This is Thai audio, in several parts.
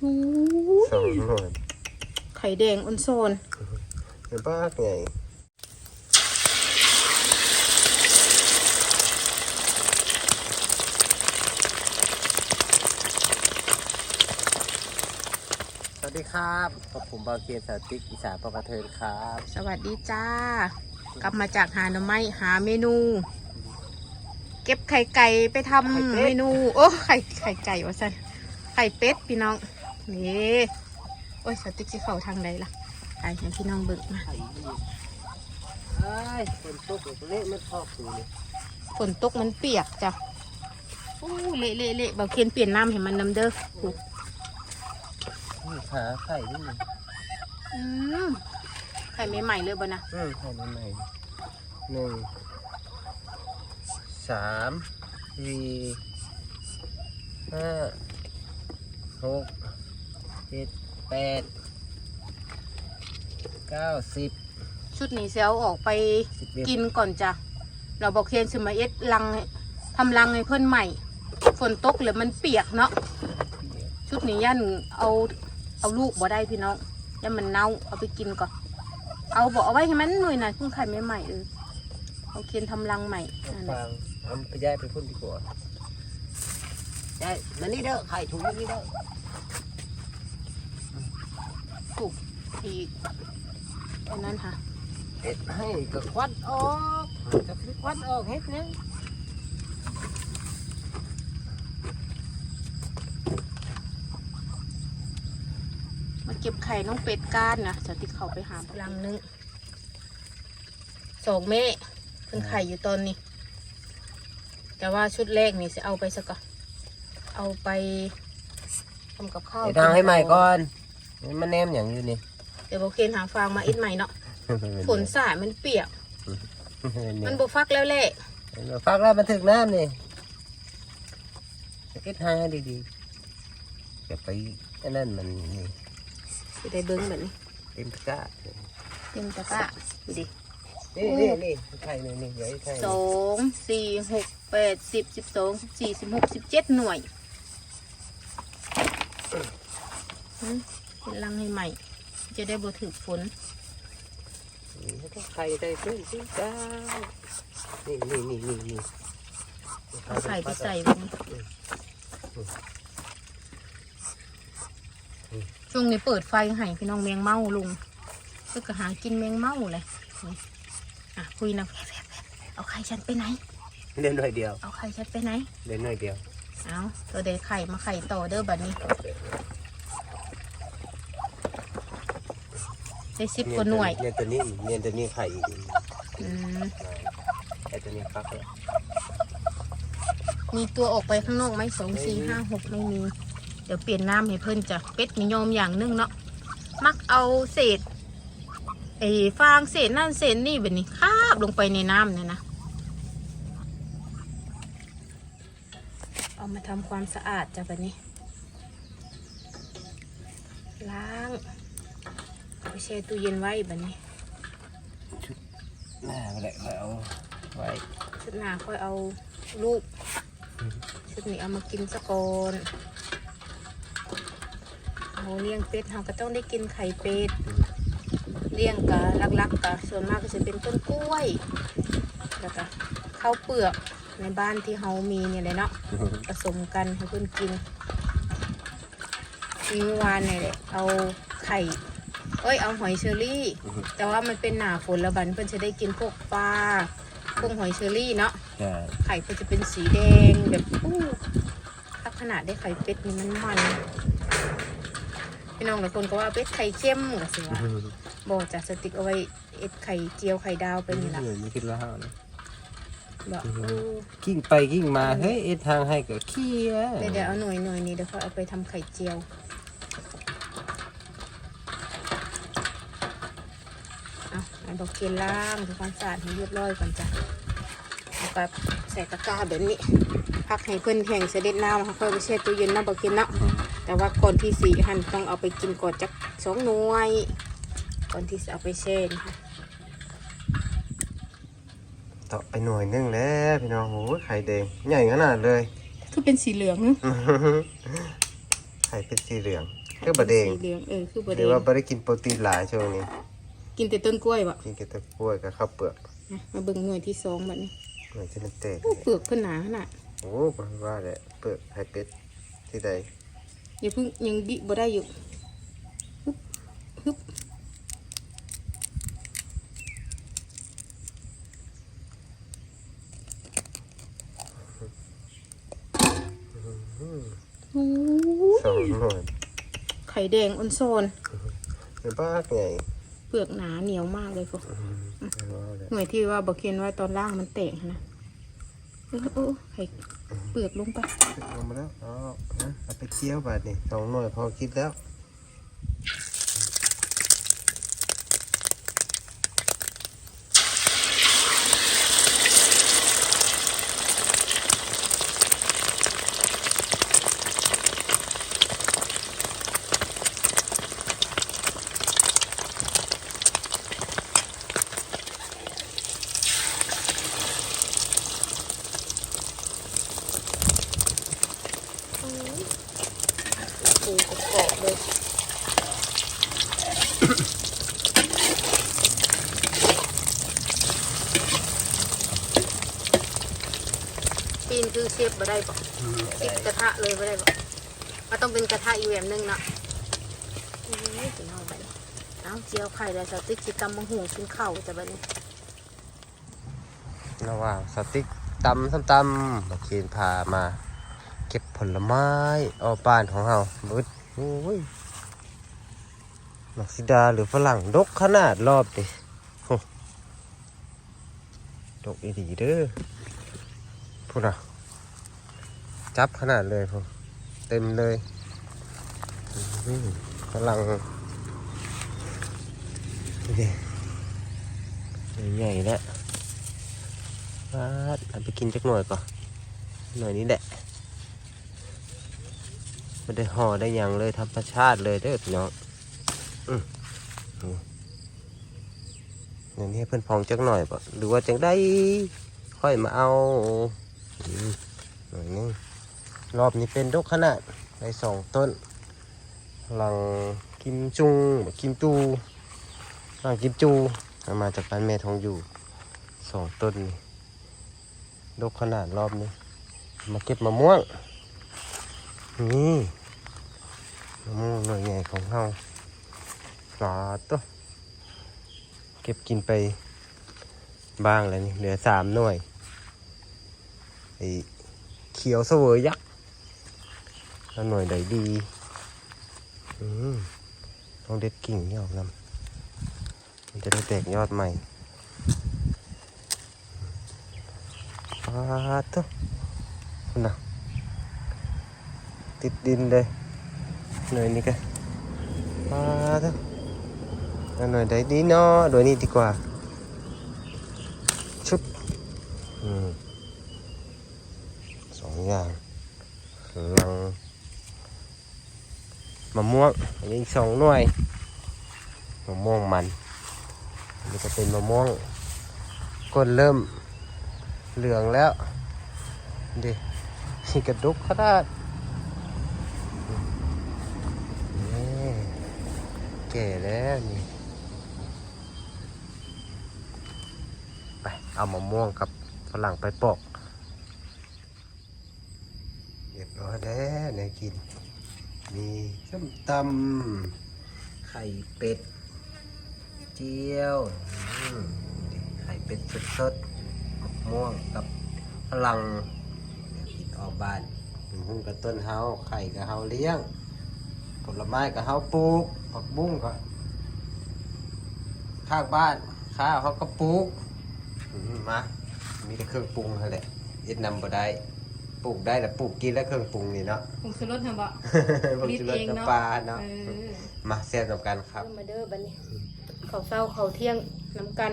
โอ้สองยหน่วยไข่แดงออนโซนเป็นบ้าไงสวัสดีครับกับผมบาเกียนสาติกอีสานปกระเทินครับ สวัสดีจ้า กลับมาจากหาหน่อไม้หาเมนู เก็บไข่ไก่ไปทำเมนู โอ้ไข่ไข่ไก่วะสันไข่เป็ดพี่น้อง นี่โอ้ยสติ๊กสิเข้าทางใดล่ะไข่ให้พี่น้องเบิกมาไข่ดีไอ้ยคนตกเละไม่ชอบดูเลยฝนตกมันเปียกจ้ะโอ้เละเละเละเบาเคนเปลี่ยนน้ำให้มันน้ำเด้อโอ้นี่ขาไข่นี่มันอืมไข่ใหม่ๆเลยบ่นะอืมไข่ใหม่ๆหนึ่งสามสี่ห้าหก เจ็ดแปดเก้าสิบชุดนี้เซลออกไปสิบเอ็ดกินก่อนจ้ะ เราบอกเคนสมาเอ็ดลังให้ทำลังให้เพื่อนใหม่ ฝนตกเลยมันเปียกเนาะ ชุดนี้ย่านเอาเอาลูกบ่ได้พี่น้องย่านมันเน่าเอาไปกินก่อน เอาบอกเอาไว้ให้มันหน่อยนะเพิ่งไข่ใหม่ๆเออเอาเคนทำรังใหม่นั่นแหละฟางเอาไปย้ายไปพุ่นดีกว่าย้ายมานี่เด้อไข่ถุงนี่เด้อ ถู กอีกอันนั้นค่ะเอ็ดให้ก็ควัดออกจะควัดออกเฮ็ดนะมาเก็บไข่น้องเป็ดก้านนะจะติดเขาไปหาพลังนึงสองเม่เพิ่งไข่อยู่ตอนนี้ แต่ว่าชุดแรกนี่จะเอาไปสักก่อนเอาไปทำกับข้าวเดี๋ยวทางให้ใหม่ก่อนนี่มันแนมอย่างอยู่นี่ เดี๋ยวโอเคนหาฟางมาอิดใหม่เนาะฝนสายมันเปียก มันบฟักแล้วแหละฟักแล้วมันถึกน้ำนี่จะเก็ดทางให้ดีๆอย่าไปไอ้นั่นมันนี่สิได้เบิ้งแบบนี้เต็มตะกร้าเต็มตะกร้าดูดินี่นี่นี่ไข่นี่นี่เดี๋ยวไอ้ไข่สองสี่หกแปดสิบสิบสองสิบสี่สิบหกสิบเจ็ดหน่วยอืมเป็นรังให้ใหม่ จะได้บ่ถึกฝนไข่ได้ขึ้นสิจ้านี่นี่นี่นี่นี่เอาไข่ไปใส่แบบนี้ช่วงนี้เปิดไฟให้พี่น้องแมงเม่าลุงเพื่อก็หากินแมงเม่าเลยนี่อะคุยนะแฟบๆเอาไข่ฉันไปไหนเล่นหน่อยเดียว เอาไข่ฉันไปไหนเล่นหน่อยเดียว เอาตัวเด็ไข่มาไข่ต่อเด้อบัดนี้ ได้สิบกว่าหน่วยเนี่ยตัวนี้เนี่ยตัวนี้ไข่อีกอืมไอ้ตัวนี้ฟักแล้วมีตัวออกไปข้างนอกไหมสองสี่ห้าหกไม่มี เดี๋ยวเปลี่ยนน้ำให้เพิ่นจ้ะเป็ดนิยมอย่างหนึงเนาะมักเอาเศษไอ้ฟางเศษนั่นเศษนี่แบบนี้คาบลงไปในน้ำเนี่ยนะเอามาทำความสะอาดจ้ะแบบนี้ ล้างเอาไปแช่ตู้เย็นไว้แบบนี้ หน้าก็ได้ค่อยเอาไว้ชุดหน้าค่อยเอาลูก ชุดนี้เอามากินสะกอนเราเลี้ยงเป็ดเราก็ต้องได้กินไข่เป็ด เลี้ยงกะลักๆกะส่วนมากก็จะเป็นต้นกล้วย แล้วก็ข้าวเปลือกในบ้านที่เรามีเนี่ยเลยเนาะ ผสมกันให้เพื่อนกินมีเมื่อวานเนี่ยแหละเอาไข่เอ้ยเอาหอยเชอรี่ แต่ว่ามันเป็นหนาฝนแล้วบันเพื่อนจะได้กินพวกปลาพวกหอยเชอรี่เนาะใช่ไข่ก็จะเป็นสีแดงแบบอู้ถ้าขนาดได้ไข่เป็ดนี่มันมันพี่น้องหลายคนก็ว่าเป็ดไข่เค็มก็สิว่าบอกจากสติ๊กเอาไว้เอ็ดไข่เจียวไข่ดาวไปนี่ละไม่คิดว่าห้าวนะบอกอือฮึอู้กิ้งไปกิ้งมาเฮ้ยเอ็ดทางให้ก็เขี้ยเดี๋ยวเดี๋ยวเอาหน่วยหน่วยนี้เดี๋ยวเขาเอาไปทำไข่เจียว เอาอันบอกเกล่างทำความสะอาดให้เรียบร้อยก่อนจ้ะแล้วก็ใส่ตะกร้าแบบนี้ พักให้เพื่อนแห้งเสด็จน้ำเขาค่อยไปแช่ตู้เย็นเนาะบอกกินเนาะแต่ว่าก่อนที่สีหันต้องเอาไปกินก่อนจักสองหน่วย ก่อนที่จะเอาไปแช่นะคะต่อไปหน่วยนึงแล้วพี่น้องโอ้ยไข่แดงใหญ่ขนาดเลยคือเป็นสีเหลืองไข่เป็นสีเหลืองคือบะเดงสีเหลืองเออคือบะหเดรืองว่าบ่ได้กินโปรตีนหลายช่วงนี้ กินแต่ต้นกล้วยบ่กินแต่ตะกล้วยกับข้าวเปลือกนะมาเบิ่งหน่วยที่สองบัดนี้เหมือนจะมันแตกโอ้เปลือกเพิ่นหนาขนาดโอ้บ่ว่าแหละเปลือกไข่เป็ดที่ใดอย่าเพิ่งยังดิบ่ได้อยู่ฮึบฮึบโอ้สองหน่วยไข่แดงอ่อนโซน เป็นบ้าไง เปลือกหนาเหนียวมากเลยพวกอืมไม่ว่าแหละหน่วยที่ว่าบอกเคนว่าตอนล่างมันแตกนะเออเออไข่เปลือกลงไปลงมาแล้วเอานะเอาไปเคี่ยวบาดนี่สองหน่วยพอคิดแล้ว ปูกรอบๆเลยปีนคือเชฟบ่ได้ปะติดกระทะเลยบ่ได้ปะมันต้องเป็นกระทะอีกแบบนึงเนาะโอ้ยถึงเอาไปเอาเจียวไข่แล้วสติ๊กจิตำมังหูกินข้าวแต่บัดนี้ระหว่างสติ๊กตำส้มตำบักเคนพามา เก็บผลไม้เอาบ้านของเราบึดโอ้ยมักซิดาหรือฝรั่งดกขนาดรอบดิดกอีดีเด้อพูดอะจับขนาดเลยพูเต็มเลยฝรั่งนี่ใหญ่ๆแล้วปาดเอาไปกินจักหน่อยก่อนหน่อยนี้แหละ ไม่ได้ห่อได้ยังเลยธรรมชาติเลยเด้อพี่น้องอืมอืมอย่างนี้เพื่อนพองจักหน่อยปะหรือว่าจังได้ค่อยมาเอาหน่อยนึงรอบนี้เป็นดกขนาดได้สองต้น หลังกิมจุงกิมจูหลังกิมจูเอามาจากบ้านแม่ทองอยู่สองต้นนี่ดกขนาดรอบนี้ มาเก็บมะม่วงนี่ มะม่วงหน่วยใหญ่ของเราปลาตัวเก็บกินไปบ้างแล้วนี่ เหลือสามหน่วยไอ้เขียวเสวยยักษ์แล้วหน่วยใดดี อืมต้องเด็ดกิ่งนี่ออกนำมันจะได้แตกยอดใหม่ปลาตัวน่ะติดดินเลย หน่วยนี้กันมาเถอะหน่วยใดดีเนาะหน่วยนี้ดีกว่า ชุบอืมสองอย่างลังมะม่วงอันนี้อีกสองหน่วยมะม่วงมันอันนี้ก็เป็นมะม่วงก้นเริ่มเหลืองแล้วดินี่กระดุกขนาด นี่แก่แล้วนี่ไปเอามะม่วงกับฝรั่งไปปอกเรียบร้อยแล้วเนี่ยกิน มีส้มตำไข่เป็ด เจียวไข่เป็ดสดๆมะม่วงกับฝรั่งกินออกบ้านหุ้งกับต้นเฮาไข่กับเฮาเลี้ยง ผลไม้ก็เฮาปลูกผักบุ้งก็ข้างบ้านข้าวเขาก็ปลูกอืมมา มีแต่เครื่องปรุงนั่นแหละเอ็ดนำบ่ได้ปลูกได้แต่ปลูกกินแล้วเครื่องปรุงนี่เนาะผงชูรสทำบ่ผงชูรสน้ำปลาเนาะเออมาเสียบกับกันครับมาเด้อบัดนี้เขาวเศร้าเขาวเที่ยงน้ำกัน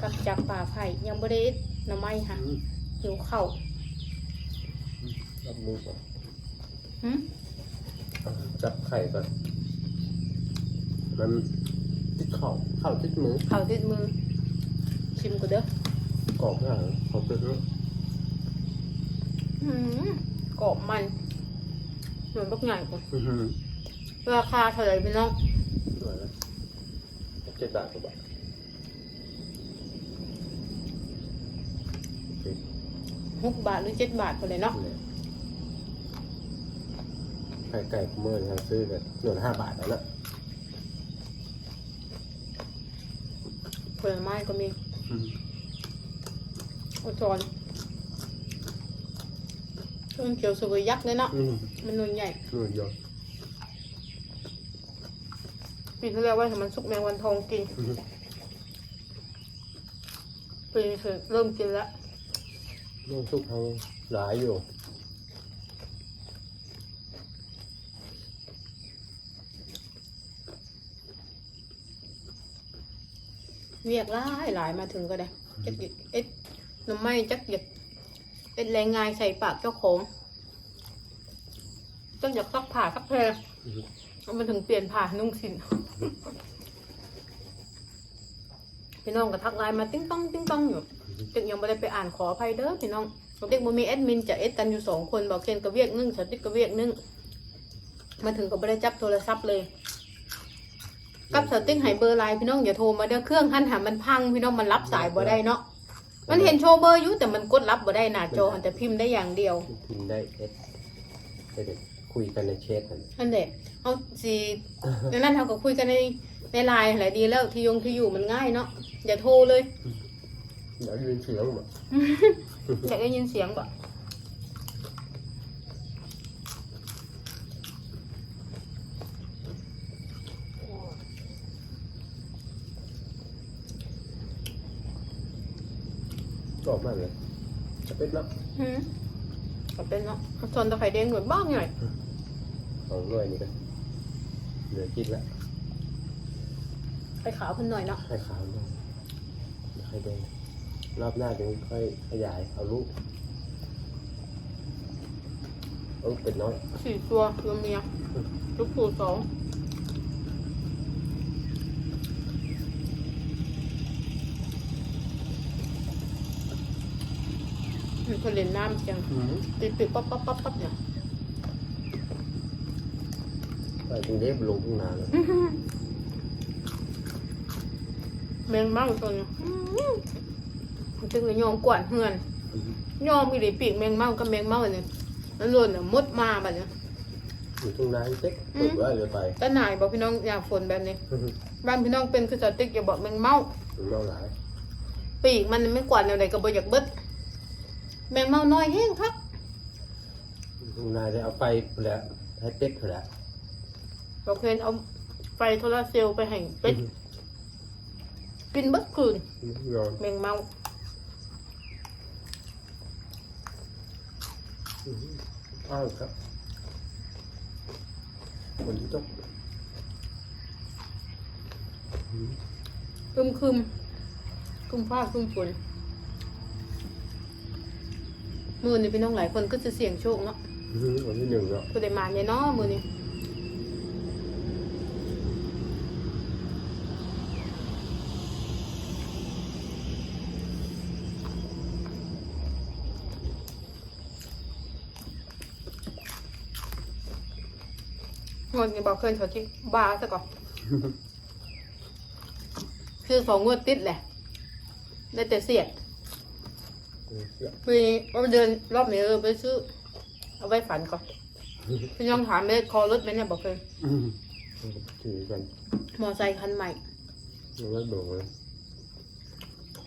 กลับจากป่าไผ่ยังบ่ได้น้ำไม้ค่ะหิวข้าวจับมือก่อนหึ จับไข่ก่อน มันติดเข่าเข่าติดมือข้าวติดมือ ชิมกูเด้อกรอบมากเขาเป็นหืมกรอบมันหน่วยบักใหญ่กว่าอื้อหือราคาเท่าไหร่พี่น้องหน่วยละเจ็ดบาทกว่าบาทโอเคหกบาทหรือเจ็ดบาทเท่าไหร่เนาะเนี่ย ไก่ไก่เมื่อเราซื้อแบบหน่วยละห้าบาทแล้วนะผลไม้ก็มีโอจอนต้นเขียวสวยยักษ์เลยเนาะอืมมันนุ่นใหญ่หน่วยเดียวปีที่แล้วว่าให้มันสุกแมงวันทองกินอืมปีนี้คือเริ่มกินแล้วน้องซุปเขาหลายอยู่ เวียกหลายหลายมาถึงก็ได้จักหยิกเอ็ดหน้ำไม้จักหยิกเอ็ดแรงงานใส่ปากเจ้าของจักอยากซักผ้าซักแพรอืมเอามาถึงเปลี่ยนผ้านุ่งสินพี่น้องก็ทักไลน์มาติ้งต้องติ้งต้องอยู่จึงยังไม่ได้ไปอ่านขออภัยเด้อพี่น้องเด็กบ่มีแอดมินจะเอ็ดกันอยู่สองคนบอกเคนกับเวียกนึ่งสติ๊กกับเวียกนึ่งมาถึงก็ไม่ได้จับโทรศัพท์เลย กับสติ๊กใหายเบอร์ไลน์พี่น้องอย่าโทรมาเด้อเครื่องท่านหามันพังพี่น้องมันรับสายบ่ได้เนาะมันเห็นโชว์เบอร์อยู่แต่มันกดรับบ่ได้หน้าจออันแต่พิมพ์ได้อย่างเดียว พิมพ์ได้เอสได้เด็กคุยกันในเชทกันนั่นแหละเอาสิดังนั้นเราก็คุยกันในในไลน์แหละดีแล้วที่ยงที่อยู่มันง่ายเนาะอย่าโทรเลยเดี๋ยวยืนเสียงแบบอยากได้ยินเสียงบ่ ชอบมากเลยจะเป็นเนาะหืมก็เป็นเนาะชนตะไคร้แดงหน่วยบ้างหน่อยสองหน่วยนี่กันเหลือกินละไข่ขาวเพิ่นหน่อยเนาะให้ขาวด้วยให้แดงรอบหน้าจะค่อยขยายเอาลูกเอาเป็นน้อยสี่ตัวรวมเมียลูกปูสอง มีคนเล่นน้ำจังติดปิดปั๊บปั๊บปั๊บปั๊บเนี่ยไปถึงเล็บลงข้างหน้าเลยแมงเม่าตัวนี้มันจึงเลยยอมกวาดเฮือน ยอมอีหลีปีกแมงเม่ากับแมงเม่าเนี่ยมันหล่นน่ะมดมาแบบนี้อยู่ตรงนั้นเจ๊กเปิดไว้เลยไปแต่นายบอกพี่น้องอยากฝนแบบนี้ บ้านพี่น้องเป็นคือสติ๊กอย่าบอกแมงเม่าถึงเมาหลาย ปีกมันไม่กวาดแนวใดก็บ่อยากเบิด แมงเม่าน้อยแห้งครับตรงนั้นได้เอาไปแล้วให้เจ๊กแล้วเราเคยเอาไฟโทรเซลล์ไปให้เป็ดกินเบิดคืนยอมแมงเม่าอ้าวครับคนที่ต้องคึมคึมคึมฟ้าคึมฝน มือนี่พี่น้องหลายคนก็จะเสี่ยงโชคเนาะคนที่หนึ่งเนาะก็ได้มาเนี่ยเนาะมือนี่งวดนี้บอกเคยเขาที่บาซะก่อนคือสองงวดติดแหละ ได้แต่เสียด ปีนี้เอาเดินรอบนี้เออไปซื้อ เอาไว้ฝันก่อนพี่น้องถามเลยคอรถไหมเนี่ยบอกเลยถือกันมอไซค์คันใหม่ยังไม่บอกเลย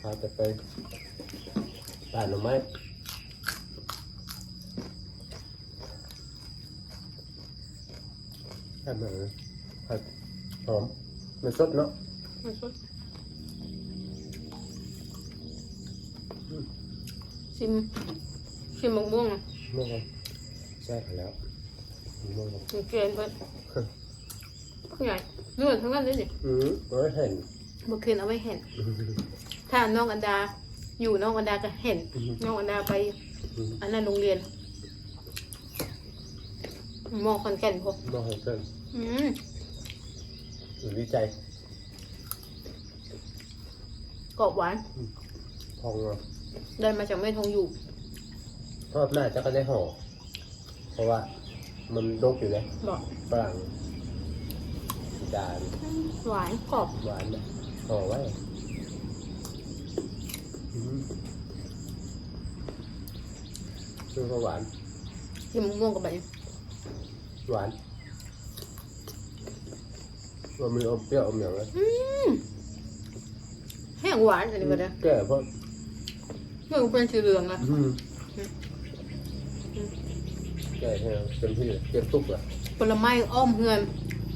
พาแต่ไปตานหน่อไม้แค่ไหนผัดหอมมันสดเนาะมันสด ชิม ชิมมะม่วงอะม่วงแซ่บแล้วม่วงมีเกลือเพิ่นพวกใหญ่เนื้อทั้งนั้นเลยสิอืมร้อยเห็นเมื่อคืนเอาไว้เห็น ถ้าน้องอันดา อยู่น้องอันดาก็เห็น น้องอันดาไป อันนั้นโรงเรียนมอคอนแก่นพวกม่วงเส้นอืมอยู่วิจัยกรอบหวานทองอะ ได้มาจากแม่ทองอยู่รอบหน้าจะก็ได้ห่อเพราะว่า มันดกอยู่เลยบอกฝรั่งจานหวานกรอบหวานนะห่อไว้อืมซึ่งก็หวานกินมะม่วงกับใบหวานมันมีอมเปรี้ยวอมอย่างเลยอืมแห้งหวานอันนี้ก็ได้แก่เพราะ เมื่อเป็นสีเหลืองอะอืมแก่ใช่ไหมเต็มที่เลยเต็มตุกเลยผลไม้อ้อมเฮือน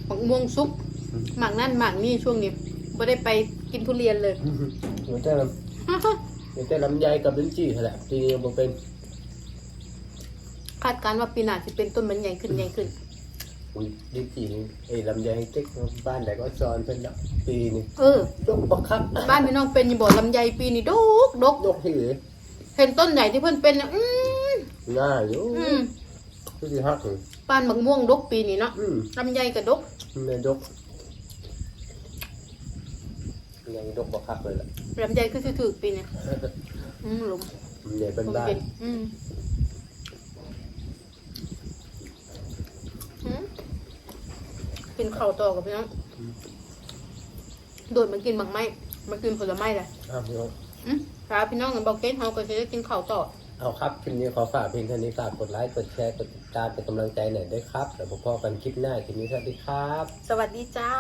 มะม่วงซุปอืมหมากนั่นหมากนี่ช่วงนี้ไม่ได้ไปกินทุเรียนเลยเหมือนแต่ลำเหมือนแต่ลำไยกับลิ้นจี่นั่นแหละทีนี้ยังบ่เป็น คาดการณ์ว่าปีหน้าจะเป็นต้นมันใหญ่ขึ้นใหญ่ขึ้น อุ้ยลิ้นจี่นี่ไอ้ลำไยเจ๊กบ้านไหนก็ซอนเป็นละปีนี่เออดกบักคักบ้านพี่น้องเป็นอยี่บ่ลำไยปีนี้ดกดกดกที่เหลือเห็นต้นใหญ่ที่เพิ่นเป็นน่ะอืมง่ายอยู่อืมคือสิฮักเลยบ้านมะม่วงดกปีนี้เนาะอืมลำไยก็ดกแม่ดกยังดกบักคักเลยล่ะลำไยคือถือๆปีนี้อืมหลุมเนี่ยเป็นผมบ้านกินอืมอืม กินข้าวต่อกับพี่น้องโดดมากินบางไม้มากินผลไม้เลยอ้าวพี่น้องอืมพาพี่น้องกันบอกเก้นเฮาก็จะได้กินข้าวต่อเอาครับคลิปนี้ขอฝากเพียงเท่านี้ฝากกดไลค์กดแชร์กดติดตามเป็นกำลังใจหน่อยด้วยครับแล้วพบกันคลิปหน้าคลิปนี้สวัสดีครับ สวัสดีจ้า